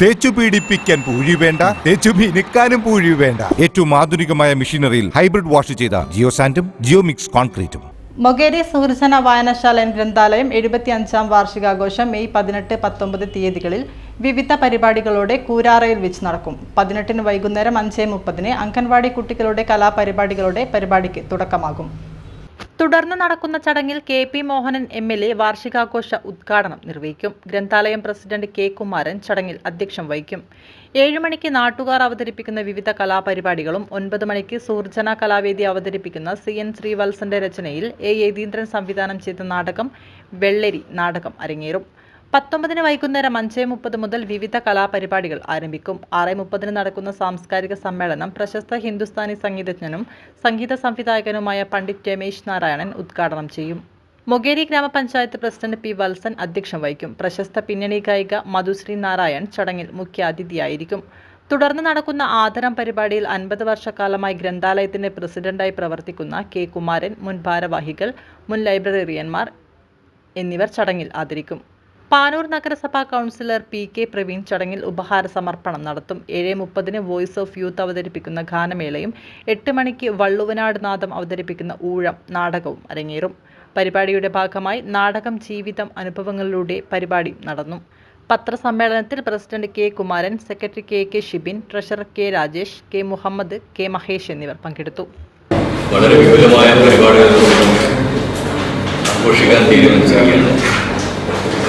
തേച്ചു പീഡിപ്പിക്കാൻ പൂഴി വേണ്ട തേച്ചു മിനുക്കാനും പൂഴി വേണ്ട. ഏറ്റവും ആധുനികമായ മെഷീനറിയിൽ ഹൈബ്രിഡ് വാഷ് ചെയ്ത ജിയോ സാൻഡും ജിയോ മിക്സ് കോൺക്രീറ്റും. മൊഗേരി സുഹൃജന വായനശാല ഗ്രന്ഥാലയം എഴുപത്തി അഞ്ചാം വാർഷികാഘോഷം മെയ് പതിനെട്ട് പത്തൊമ്പത് തീയതികളിൽ വിവിധ പരിപാടികളോടെ കൂരാറയിൽ വെച്ച് നടക്കും. പതിനെട്ടിന് വൈകുന്നേരം അഞ്ച് മുപ്പതിന് അംഗൻവാടി കുട്ടികളുടെ കലാപരിപാടികളുടെ പരിപാടിക്ക് തുടക്കമാകും. തുടർന്ന് നടക്കുന്ന ചടങ്ങിൽ K P Mohanan M L A വാർഷികാഘോഷ ഉദ്ഘാടനം നിർവഹിക്കും. ഗ്രന്ഥാലയം പ്രസിഡന്റ് കെ കുമാരൻ ചടങ്ങിൽ അധ്യക്ഷം വഹിക്കും. ഏഴു മണിക്ക് നാട്ടുകാർ അവതരിപ്പിക്കുന്ന വിവിധ കലാപരിപാടികളും ഒൻപത് മണിക്ക് സൂർജന കലാവേദി അവതരിപ്പിക്കുന്ന സി എൻ ശ്രീവത്സന്റെ രചനയിൽ എ യതീന്ദ്രൻ സംവിധാനം ചെയ്ത നാടകം വെള്ളരി നാടകം അരങ്ങേറും. പത്തൊമ്പതിന് വൈകുന്നേരം അഞ്ച് മുപ്പത് മുതൽ വിവിധ കലാപരിപാടികൾ ആരംഭിക്കും. ആറ് മുപ്പതിന് നടക്കുന്ന സാംസ്കാരിക സമ്മേളനം പ്രശസ്ത ഹിന്ദുസ്ഥാനി സംഗീതജ്ഞനും സംഗീത സംവിധായകനുമായ പണ്ഡിറ്റ് രമേശ് നാരായണൻ ഉദ്ഘാടനം ചെയ്യും. മൊഗേരി ഗ്രാമപഞ്ചായത്ത് പ്രസിഡന്റ് പി വത്സൻ അധ്യക്ഷം വഹിക്കും. പ്രശസ്ത പിന്നണി ഗായിക മധുശ്രീ നാരായൺ ചടങ്ങിൽ മുഖ്യാതിഥിയായിരിക്കും തുടർന്ന് നടക്കുന്ന ആദരം പരിപാടിയിൽ അൻപത് വർഷക്കാലമായി ഗ്രന്ഥാലയത്തിന്റെ പ്രസിഡന്റായി പ്രവർത്തിക്കുന്ന കെ കുമാരൻ മുൻ ഭാരവാഹികൾ മുൻ ലൈബ്രറിയന്മാർ എന്നിവർ ചടങ്ങിൽ ആദരിക്കും. പാനൂർ നഗരസഭാ കൗൺസിലർ പി കെ പ്രവീൺ ചടങ്ങിൽ ഉപഹാര സമർപ്പണം നടത്തും. ഏഴ് മുപ്പതിന് വോയിസ് ഓഫ് യൂത്ത് അവതരിപ്പിക്കുന്ന ഗാനമേളയും എട്ട് മണിക്ക് വള്ളുവനാട് നാദം അവതരിപ്പിക്കുന്ന ഊഴം നാടകവും അരങ്ങേറും. പരിപാടിയുടെ ഭാഗമായി നാടകം ജീവിതം അനുഭവങ്ങളിലൂടെ പരിപാടി നടന്നു. പത്രസമ്മേളനത്തിൽ president K Kumaran secretary K K Shibin treasurer K Rajesh K Muhammad K Mahesh എന്നിവർ പങ്കെടുത്തു. വളരെ വിപുലമായ പരിപാടികൾ ആഘോഷിക്കാൻ തീരുമാനിച്ചിരിക്കുകയാണ്.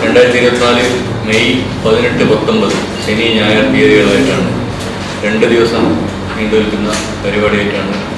രണ്ടായിരത്തി ഇരുപത്തിനാല് മെയ് പതിനെട്ട് പത്തൊമ്പത് ശനി ഞായർ തീയതികളായിട്ടാണ്. രണ്ട് ദിവസം നീണ്ടു നിൽക്കുന്ന പരിപാടിയായിട്ടാണ്